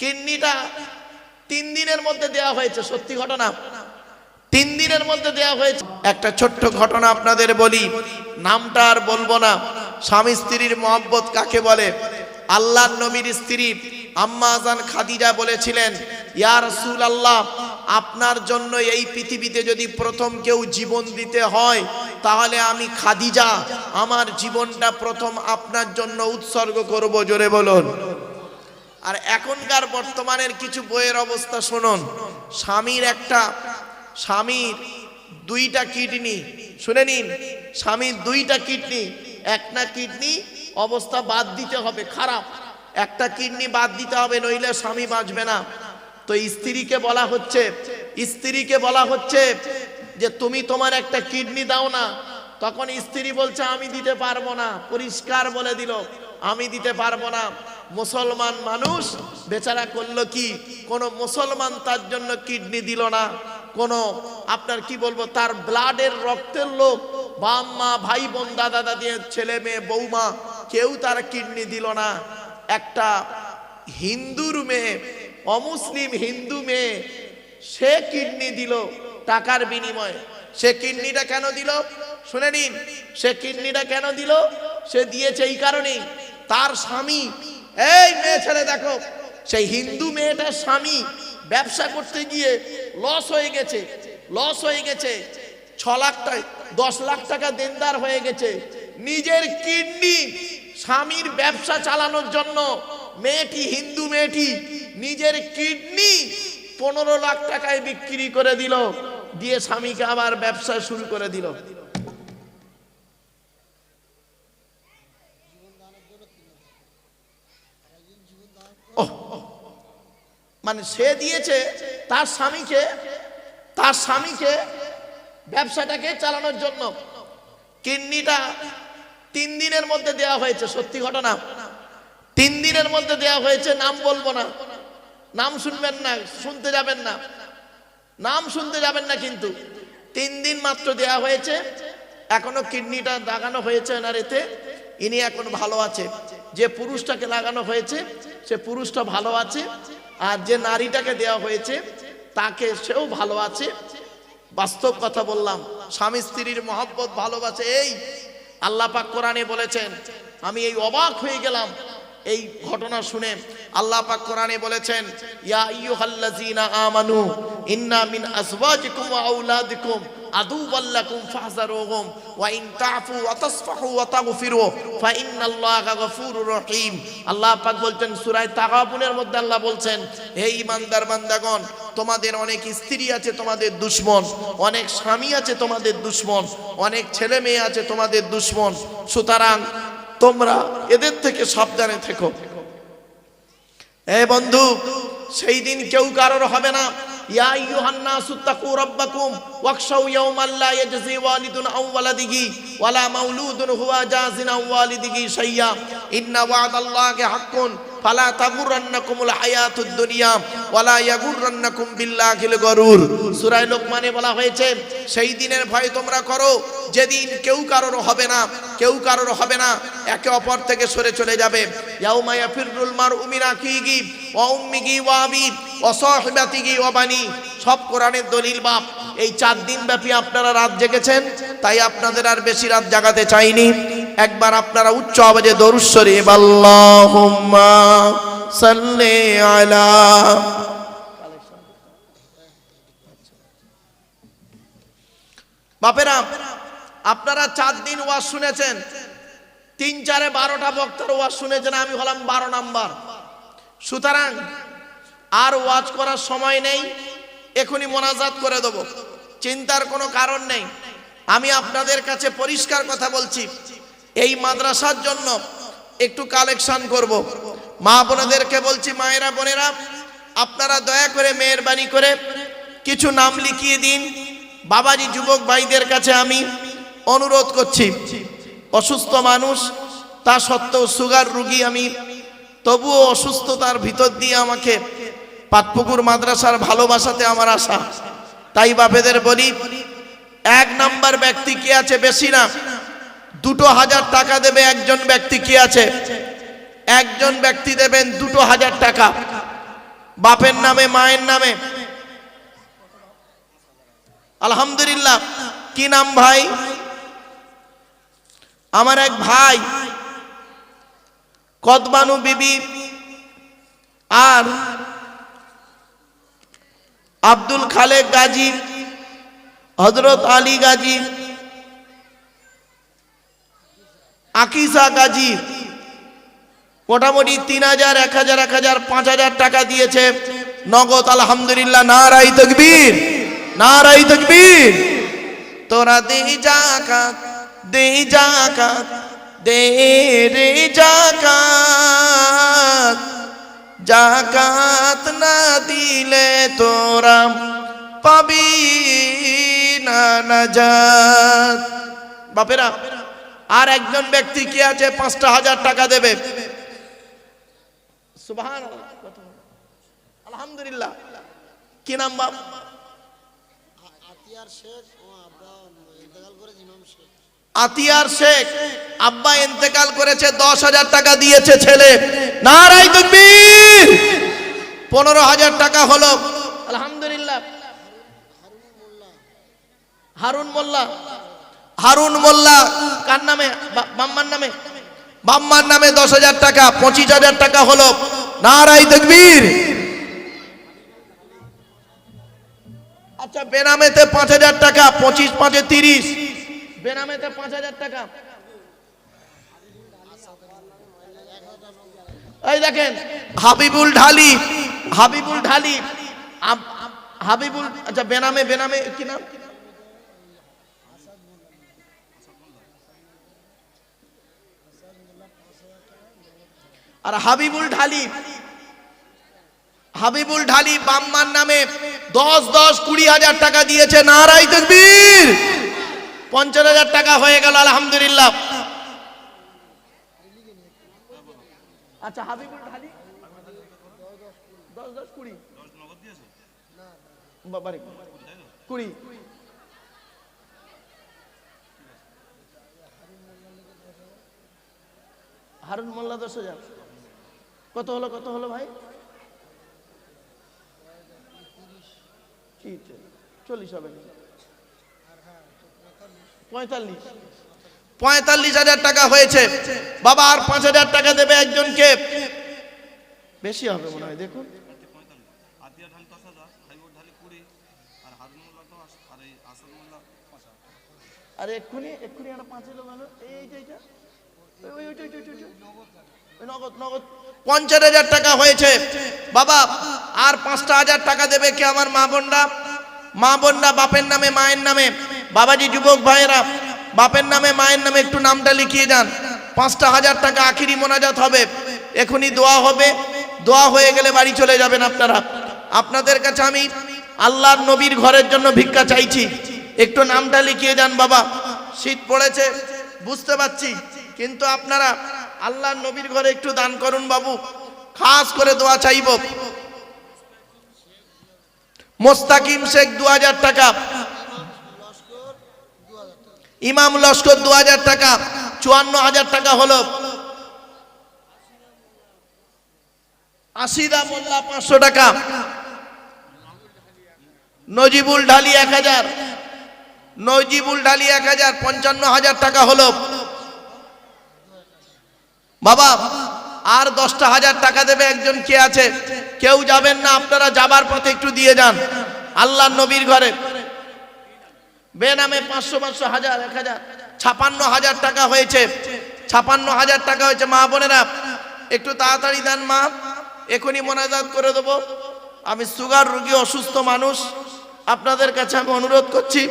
কিডনিটা তিন দিনের মধ্যে দেওয়া হয়েছে, সত্যি ঘটনা? তিন দিনের মধ্যে দেওয়া হয়েছে। একটা ছোট্ট ঘটনা আপনাদের বলি, নামটা আর বলব না। স্বামী স্ত্রীর মহব্বত কাকে বলে? আল্লাহ নবীর স্ত্রী আম্মা আজান খাদিজা বলেছিলেন, ইয়া রাসূল আল্লাহ আপনার জন্য এই পৃথিবীতে যদি প্রথম কেউ জীবন দিতে হয়, তাহলে আমি খাদিজা। আমার জীবনটা প্রথম আপনার জন্য উৎসর্গ করব। জোরে বলুন। আর এখনকার বর্তমানের কিছু বইয়ের অবস্থা শুনুন। স্বামীর একটা, স্বামীর দুইটা কিডনি, শুনে নিন। স্বামীর দুইটা কিডনি, একটা কিডনি অবস্থা বাদ দিতে হবে, খারাপ। একটা কিডনি বাদ দিতে হবে, নইলে স্বামী বাঁচবে না। তো স্ত্রীকে বলা হচ্ছে, স্ত্রীকে বলা হচ্ছে যে তুমি তোমার একটা কিডনি দাও না। তখন স্ত্রী বলছে, আমি দিতে পারব না। পরিষ্কার বলে দিল, আমি দিতে পারব না। মুসলমান মানুষ, বেচারা করল কি? কোন মুসলমান তার জন্য কিডনি দিল না। কোন, আপনার কি বলব, তার ব্লাডের রক্তের লোক বাম মা, ভাই, বোন, দাদা, দাদি, ছেলে, মেয়ে, বৌমা, কেউ তার কিডনি দিল না। একটা হিন্দুর মেয়ে, অমুসলিম হিন্দু মেয়ে, সে কিডনি দিল টাকার বিনিময়ে। সে কিডনিটা কেন দিল? শুনে নিন, সে কিডনিটা কেন দিল? সে দিয়েছে এই কারণেই। তার স্বামী এই মেয়ে ছেলে দেখো, সেই হিন্দু মেয়েটার স্বামী ব্যবসা করতে গিয়ে লস হয়ে গেছে লস হয়ে গেছে, ছ লাখ টাকা, দশ লাখ টাকা দেনদার হয়ে গেছে। নিজের কিডনি স্বামীর ব্যবসা চালানোর জন্য মেয়েটি, হিন্দু মেয়েটি নিজের কিডনি পনেরো লাখ টাকায় বিক্রি করে দিল, দিয়ে স্বামীকে আবার ব্যবসা শুরু করে দিল। মানে সে দিয়েছে তার স্বামীকে তার স্বামীকে ব্যবসাটাকে চালানোর জন্য। কিডনিটা তিন দিনের মধ্যে দেওয়া হয়েছে, সত্যি ঘটনা। তিন দিনের মধ্যে দেওয়া হয়েছে, নাম বলব না। নাম শুনবেন না, শুনতে যাবেন না। নাম শুনতে যাবেন না কিন্তু। তিন দিন মাত্র দেওয়া হয়েছে, এখনও কিডনিটা লাগানো হয়েছে এনার এতে। ইনি এখন ভালো আছে যে পুরুষটাকে লাগানো হয়েছে, সে পুরুষটা ভালো আছে, আর যে নারীটাকে দেওয়া হয়েছে, তাকে সেও ভালো আছে। বাস্তব কথা বললাম, স্বামী স্ত্রীর মহব্বত, ভালোবাসে এই। আল্লাহ পাক কোরআনে বলেছেন, আমি এই অবাক হয়ে গেলাম এই ঘটনা শুনে। আল্লাহ পাক কোরআনে বলেছেন, ইয়া আইয়ুহাল্লাযীনা আমানু, ইন্না মিন আজওয়াজিকুম ওয়া আওলাদিকুম। পাক বলছেন মধ্যে আল্লাহ বলছেন তোমাদের অনেক স্ত্রী আছে তোমাদের দুশ্মন, অনেক স্বামী আছে তোমাদের দুশ্মন, অনেক ছেলে মেয়ে আছে তোমাদের দুশ্মন। সুতরাং তোমরা এদের থেকে সাবধানে থেকো। এ বন্ধু, সেই দিন কেউ কারোর হবে না। ইয়া আইয়ুহান নাসু তাকু রাব্বাকুম ওয়াখশাউ ইয়াওমান লা ইয়াজজি ওয়ালিদুন আও ওয়ালাদিহি ওয়ালা মাউলুদুন হুয়া জাযিন আও ওয়ালিদিহি শাইয়্যা ইন্না ওয়াদাল্লাহি হাক্কুন। ফালা তাগুররান্নাকুমুল হায়াতুদ দুনিয়া ওয়ালা ইয়াগুররান্নাকুম বিল্লাহিল গরুর। সূরা লোকমানে বলা হয়েছে, সেই দিনের ভয় তোমরা করো, যেদিন কেউ কারোর হবে না, কেউ কারোর হবে না, একে অপর থেকে সরে চলে যাবে। ইয়াউমা ইয়াফিরুল মারউ মিন আখিহি ওয়া উম্মিহি ওয়া আবি ওয়া সাহিবাতিহি ওয়া বানি। সব কোরআনের দলিল বাপ, এই চার দিন ব্যাপী আপনারা রাত জেগেছেন, তাই আপনাদের আর বেশি রাত জাগাতে চাইনি। একবার আপনারা উচ্চ আওয়াজে দরুদ শরীফ, আল্লাহুম্মা সাল্লি আলা বাপেরা, আপনারা চার দিন ওয়াজ শুনেছেন, তিন চারে বারোটা বক্তার ওয়াজ শুনেছেন, আমি হলাম বারো নাম্বার। সুতরাং আর ওয়াজ করার সময় নেই, এখনই মোনাজাত করে দেব। চিন্তার কোনো কারণ নেই। আমি আপনাদের কাছে পরিষ্কার কথা বলছি এই মাদ্রাসার জন্য একটু কালেকশন করব। মা বোনেদেরকে বলছি, মায়েরা বোনেরা, আপনারা দয়া করে মেহরবানি করে কিছু নাম লিখিয়ে দিন। বাবাজি, যুবক ভাইদের কাছে আমি অনুরোধ করছি, অসুস্থ মানুষ, তা সত্ত্বেও সুগার রুগী আমি, তবুও অসুস্থতার ভিতর দিয়ে আমাকে পাতপুকুর মাদ্রাসার ভালোবাসাতে আমার আশা। তাই বাপেদের বলি, এক নাম্বার ব্যক্তি কি আছে বেশি না দুটো হাজার টাকা দেবে, একজন ব্যক্তি কি আছে? একজন ব্যক্তি দেবেন দুটো হাজার টাকা। বাপের নামে, মায়ের নামে। আলহামদুলিল্লাহ। কি নাম ভাই? আমার এক ভাই। কদবানু বিবি। আর আব্দুল খালেক গাজী হজরত আলী গাজী। আকিসা গাজী মোটামুটি তিন হাজার, এক হাজার এক হাজার, পাঁচ হাজার টাকা দিয়েছে। নগদ আলহামদুলিল্লাহ না নারাই তকবীর নারাই তকবীর। তোরা দে জাকাত দে জাকাত, দে রে জাকাত। জাকাত না দিলে তোরা পাবি না নাজাত। বাপেরা আর একজন ব্যক্তি কি আছে? পাঁচটা হাজার টাকা দেবে। সুবহান আলহামদুলিল্লাহ। কি নাম বাপ? আতিয়ার শেখ। আব্বা ইন্তেকাল করেছে দশ হাজার টাকা দিয়েছে ছেলে। নারাই তকবীর। পনেরো হাজার টাকা হলো। আলহামদুলিল্লাহ। হারুন মোল্লা। হারুন মোল্লা। কার নামে? বাম্মার নামে? বাম্মার নামে দশ হাজার টাকা পঁচিশ হাজার টাকা হলো নারাই তকবীর। আচ্ছা বেনামেতে পাঁচ হাজার টাকা পঁচিশ পাঁচে তিরিশ। বেনামেতে পাঁচ হাজার টাকা। এই দেখেন হাবিবুল ঢালি। হাবিবুল ঢালি। হাবিবুল আচ্ছা বেনামে বেনামে কি নাম? আর হাবিবুল ঢালি। হাবিবুল ঢালি বাম্মার নামে দশ দশ, কুড়ি হাজার টাকা দিয়েছে। নারাই তকবীর। পঞ্চাশ হাজার টাকা হয়ে গেল, আলহামদুলিল্লাহ। আচ্ছা হারুন মোল্লা দশ হাজার। কত হলো কত হলো ভাই চল্লিশ হবে পঁয়তাল্লিশ পঁয়তাল্লিশ হাজার টাকা হয়েছে বাবা আর পাঁচ হাজার টাকা দেবে একজনকে বেশি হবে মনে হয় দেখুন আরে আর আর আর এক্ষুনি এক্ষুনি একটা পাঁচ এই যে এইটা ওই ওই ওইটা ওইটা, পঞ্চাশ হাজার টাকা হয়েছে। বাবা, আর পাঁচটা হাজার টাকা দেবে কে আমার মা বোনরা? মা বোনরা বাপের নামে, মায়ের নামে। বাবাজি, যুবক ভাইয়েরা, বাপের নামে, মায়ের নামে একটু নামটা লিখিয়ে যান পাঁচটা হাজার টাকা আখিরি মোনাজাত হবে। এখনই দোয়া হবে। দোয়া হয়ে গেলে বাড়ি চলে যাবেন আপনারা। আপনাদের কাছে আমি আল্লাহর নবীর ঘরের জন্য ভিক্ষা চাইছি। একটু নামটা লিখিয়ে যান বাবা। শীত পড়েছে, বুঝতে পারছি। কিন্তু আপনারা আল্লাহর নবীর ঘরে একটু দান করুন বাবু। খাস করে দোয়া চাইব। মোস্তাকিম শেখ দু হাজার টাকা। ইমাম লস্কর দু হাজার টাকা। চুয়ান্ন হাজার টাকা হলো। আশিদা মোল্লা পাঁচশো টাকা। নজিবুল ঢালি এক হাজার। নজিবুল ঢালি এক হাজার, পঞ্চান্ন হাজার টাকা হলো। বাবা, আর দশটা হাজার টাকা দেবে একজন কে আছে? কেউ যাবেন না, আপনারা যাবার পথে একটু দিয়ে যান। আল্লাহ নবীর ঘরে। বেনামে পাঁচশো পাঁচশো, হাজার, এক হাজার, ছাপান্ন হাজার টাকা হয়েছে। ছাপান্ন হাজার টাকা হয়েছে, মা বোনেরা, একটু তাড়াতাড়ি দেন মা, এখনই মোনাজাত করে দেবো। আমি সুগার রোগী, অসুস্থ মানুষ, আপনাদের কাছে আমি অনুরোধ করছি।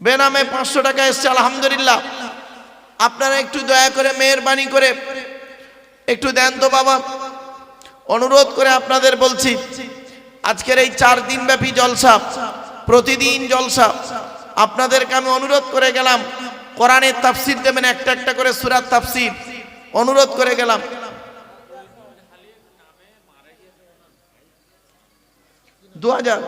বেনামে পাঁচশো টাকা এসছে, আলহামদুলিল্লাহ। আপনারা একটু দয়া করে মেহরবানি করে একটু দেন তো বাবা। অনুরোধ করে আপনাদের বলছি, আজকের এই চার দিন ব্যাপী জলসা, প্রতিদিন জলসা, আপনাদেরকে আমি অনুরোধ করে গেলাম, কোরআনের তাফসির দেবেন, একটা একটা করে সুরাত তাফসির, অনুরোধ করে গেলাম। দু হাজার।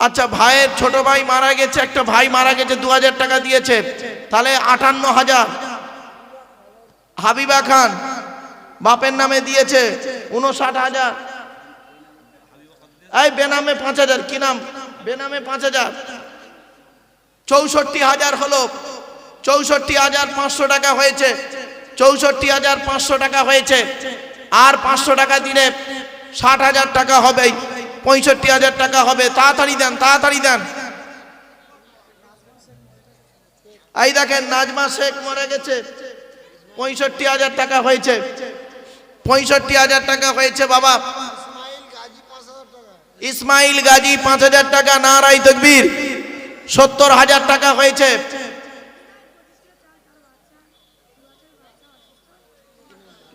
আচ্ছা ভাইয়ের ছোট ভাই মারা গেছে, একটা ভাই মারা গেছে দু হাজার টাকা দিয়েছে। তাহলে আটান্ন হাজার। হাবিবা খান, বাপের নামে দিয়েছে, উনষাট হাজার। এই, বেনামে পাঁচ হাজার, কি নাম? বেনামে পাঁচ হাজার। চৌষট্টি হাজার হলো, চৌষট্টি হাজার পাঁচশো টাকা হয়েছে, চৌষট্টি হাজার পাঁচশো টাকা হয়েছে। আর পাঁচশো টাকা দিলে ষাট হাজার টাকা হবে পঁয়ষট্টি হাজার টাকা হবে। তাড়াতাড়ি দেন তাড়াতাড়ি দেন। এই দেখেন নাজমা শেখ মরে গেছে। পঁয়ষট্টি হাজার টাকা হয়েছে। পঁয়ষট্টি হাজার টাকা হয়েছে বাবা। ইসমাইল গাজী পাঁচ হাজার টাকা নারাই তকবীর সত্তর হাজার টাকা হয়েছে।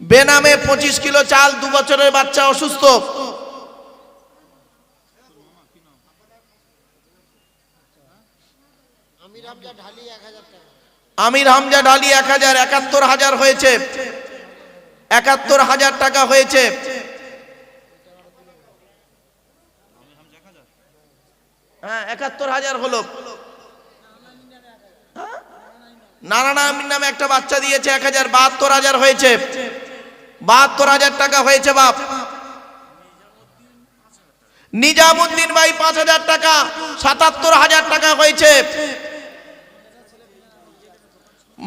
বেনামে পঁচিশ কিলো চাল, দু বছরের বাচ্চা অসুস্থ। আমির হামজা ঢালি এক হাজার, একাত্তর হাজার হয়েছে। একাত্তর হাজার টাকা হয়েছে। হ্যাঁ একাত্তর হাজার হলো। হ্যাঁ? নারায়ণ আমির নামে একটা বাচ্চা দিয়েছে এক হাজার, বাহাত্তর হাজার হয়েছে। বাহাত্তর হাজার টাকা হয়েছে, বাপ। নিজামুদ্দিন ভাই পাঁচ হাজার টাকা, সাতাত্তর হাজার টাকা হয়েছে।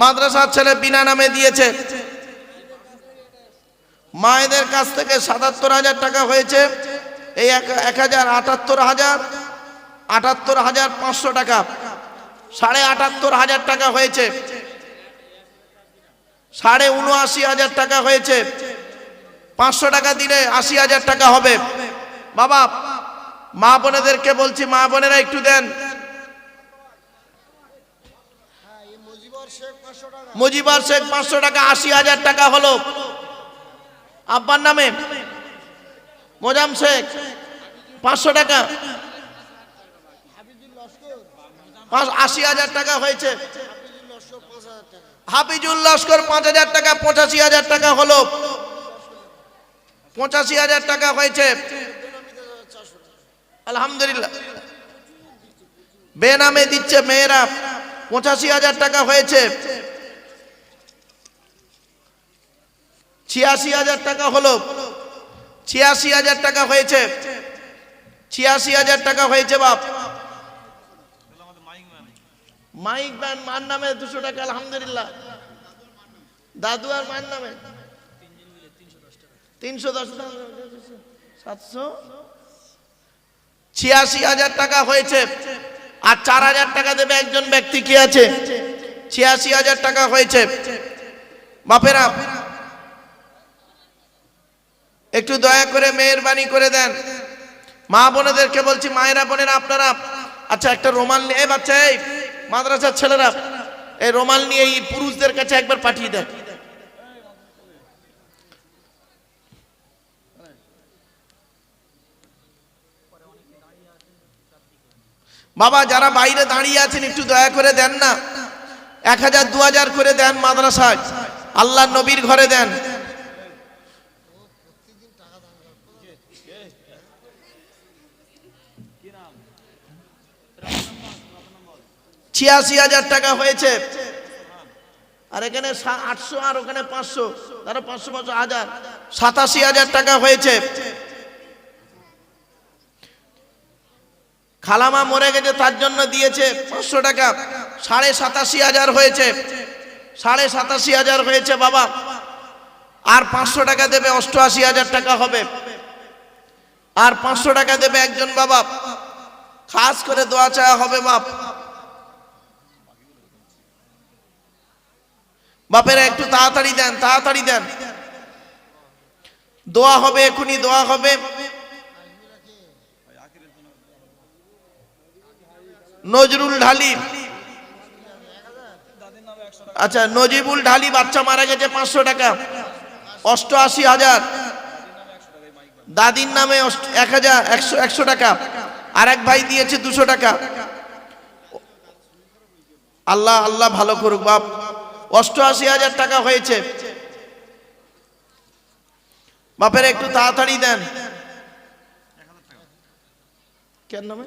মাদ্রাসার ছেলে বিনা নামে দিয়েছে। মায়েদের কাছ থেকে সাতাত্তর হাজার টাকা হয়েছে। এই এক হাজার আটাত্তর হাজার আটাত্তর হাজার পাঁচশো টাকা, সাড়ে আটাত্তর হাজার টাকা হয়েছে। সাড়ে উনআশি হাজার টাকা হয়েছে। পাঁচশো টাকা দিলে আশি হাজার টাকা হবে। বাবা, মা বোনেদেরকে বলছি, মা বোনেরা একটু দেন। মুজিবর শেখ পাঁচশো টাকা। আশি হাজার টাকা হলো। আব্বার নামে মোজাম শেখ পাঁচশো টাকা। আশি হাজার টাকা হয়েছে। হাফিজুল লস্কর পাঁচ হাজার টাকা পঁচাশি হাজার টাকা হলো। পঁচাশি হাজার টাকা হয়েছে। আলহামদুলিল্লাহ। বেনামে দিচ্ছে মেয়েরা। পঁচাশি হাজার টাকা হয়েছে। ছিয়াশি হাজার টাকা হলো। ছিয়াশি হাজার টাকা হয়েছে। ছিয়াশি হাজার টাকা হয়েছে, বাপ। মাইক ব্যান্ড মার নামে দুশো টাকা, আলহামদুলিল্লাহ। দাদু আর মার নামে। তিনশো দশ সাতশো? ছিয়াশি হাজার টাকা হয়েছে। আর চার হাজার টাকা দেবে একজন ব্যক্তি কি আছে? ছিয়াশি হাজার টাকা হয়েছে। বাপেরা, একটু দয়া করে মেহরবানি করে দেন। মা বোনেদেরকে বলছি, মায়েরা বোনেরা, আপনারা আচ্ছা একটা রোমাল নিয়ে বাচ্চা, এই মাদ্রাসার ছেলেরা, এই রোমাল নিয়ে এই পুরুষদের কাছে একবার পাঠিয়ে দেন। বাবা, যারা বাইরে দাঁড়িয়ে আছেন, একটু দয়া করে দেন না। এক হাজার, দু হাজার করে দেন মাদ্রাসায়। আল্লাহ নবীর ঘরে দেন। ছিয়াশি হাজার টাকা হয়েছে। আর এখানে আটশো আর ওখানে পাঁচশো। তারা পাঁচশো পাঁচশো হাজার। সাতাশি হাজার টাকা হয়েছে। খালামা মরে গেছে, তার জন্য দিয়েছে পাঁচশো টাকা। সাড়ে সাতাশি হাজার হয়েছে। সাড়ে সাতাশি হাজার হয়েছে, বাবা। আর পাঁচশো টাকা দেবে, অষ্টআশি হাজার টাকা হবে। আর পাঁচশো টাকা দেবে একজন বাবা। খাস করে দোয়া চাওয়া হবে, বাপ। বাপেরা, একটু তাড়াতাড়ি দেন তাড়াতাড়ি দেন। দোয়া হবে এখনই দোয়া হবে। নজরুল ঢালি। আচ্ছা নজিবুল ঢালি বাচ্চা মারা গেছে পাঁচশো টাকা। অষ্টআশি হাজার। দাদির নামে এক হাজার একশো একশো টাকা। আর এক ভাই দিয়েছে দুশো টাকা। আল্লাহ আল্লাহ ভালো করুক বাপ। অষ্টআশি হাজার টাকা হয়েছে। বাপের একটু তাড়াতাড়ি দেন। কেন নামে?